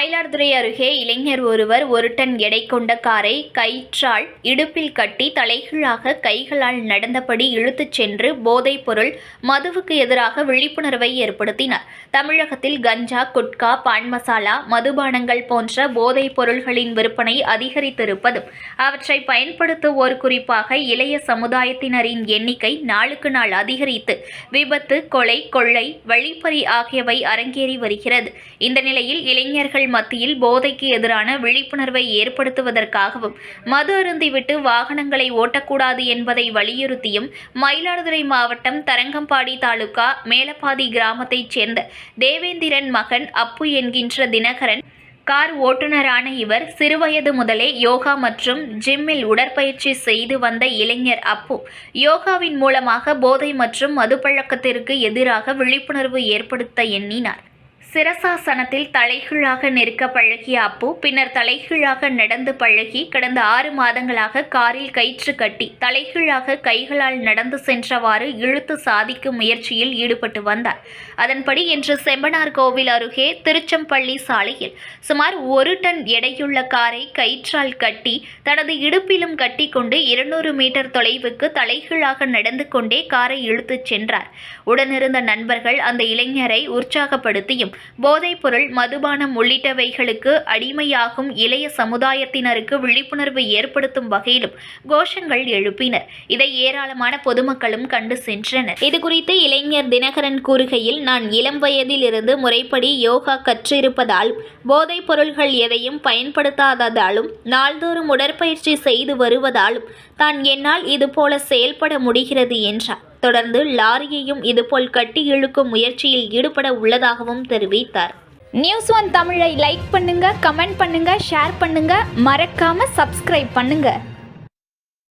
மயிலாடுதுறை அருகே இளைஞர் ஒருவர் ஒரு டன் எடை கொண்ட காரை கயிற்றால் இடுப்பில் கட்டி தலைகீழாக கைகளால் நடந்தபடி இழுத்துச் சென்று போதைப் பொருள் மதுவுக்கு எதிராக விழிப்புணர்வை ஏற்படுத்தினார். தமிழகத்தில் கஞ்சா குட்கா பான் மசாலா மதுபானங்கள் போன்ற போதைப் பொருள்களின் விற்பனை அதிகரித்திருப்பதும் அவற்றை பயன்படுத்துவோர் குறிப்பாக இளைய சமுதாயத்தினரின் எண்ணிக்கை நாளுக்கு நாள் அதிகரித்து விபத்து கொலை கொள்ளை வழிப்பறி ஆகியவை அரங்கேறி வருகிறது. இந்த நிலையில் இளைஞர்கள் மத்தியில் போதைக்கு எதிரான விழிப்புணர்வை ஏற்படுத்துவதற்காகவும் மது அருந்திவிட்டு வாகனங்களை ஓட்டக்கூடாது என்பதை வலியுறுத்தியும் மயிலாடுதுறை மாவட்டம் தரங்கம்பாடி தாலுகா மேலப்பாதி கிராமத்தைச் சேர்ந்த தேவேந்திரன் மகன் அப்பு என்கின்ற தினகரன் கார் ஓட்டுநரான இவர் சிறுவயது முதலே யோகா மற்றும் ஜிம்மில் உடற்பயிற்சி செய்து வந்த இளைஞர் அப்பு. யோகாவின் மூலமாக போதை மற்றும் மதுப்பழக்கத்திற்கு எதிராக விழிப்புணர்வு ஏற்படுத்த எண்ணினார். சிரசாசனத்தில் தலைகீழாக நிற்க பழகிய அப்பு பின்னர் தலைகீழாக நடந்து பழகி கடந்த ஆறு மாதங்களாக காரில் கயிற்று கட்டி தலைகீழாக கைகளால் நடந்து சென்றவாறு இழுத்து சாதிக்கும் முயற்சியில் ஈடுபட்டு வந்தார். அதன்படி இன்று செம்பனார் கோவில் அருகே திருச்சம்பள்ளி சாலையில் சுமார் ஒரு டன் எடையுள்ள காரை கயிற்றால் கட்டி தனது இடுப்பிலும் கட்டிக்கொண்டு இருநூறு மீட்டர் தொலைவுக்கு தலைகீழாக நடந்து கொண்டே காரை இழுத்துச் சென்றார். உடனிருந்த நண்பர்கள் அந்த இளைஞரை உற்சாகப்படுத்தியும் போதைப்பொருள் மதுபானம் உள்ளிட்டவைகளுக்கு அடிமையாகும் இளைய சமுதாயத்தினருக்கு விழிப்புணர்வு ஏற்படுத்தும் வகையிலும் கோஷங்கள் எழுப்பினர். இதை ஏராளமான பொதுமக்களும் கண்டு சென்றனர். இதுகுறித்து இளைஞர் தினகரன் கூறுகையில் நான் இளம் வயதில் இருந்து முறைப்படி யோகா கற்றிருப்பதால் போதைப் பொருள்கள் எதையும் பயன்படுத்தாததாலும் நாள்தோறும் உடற்பயிற்சி செய்து வருவதாலும் தான் என்னால் இதுபோல செயல்பட முடிகிறது என்றார். தொடர்ந்து லாரியையும் இதுபோல் கட்டி இழுக்கும் முயற்சியில் ஈடுபட உள்ளதாகவும் தெரிவித்தார். நியூஸ் ஒன் தமிழை லைக் பண்ணுங்க கமெண்ட் பண்ணுங்க ஷேர் பண்ணுங்க. மறக்காம சப்ஸ்கிரைப் பண்ணுங்க.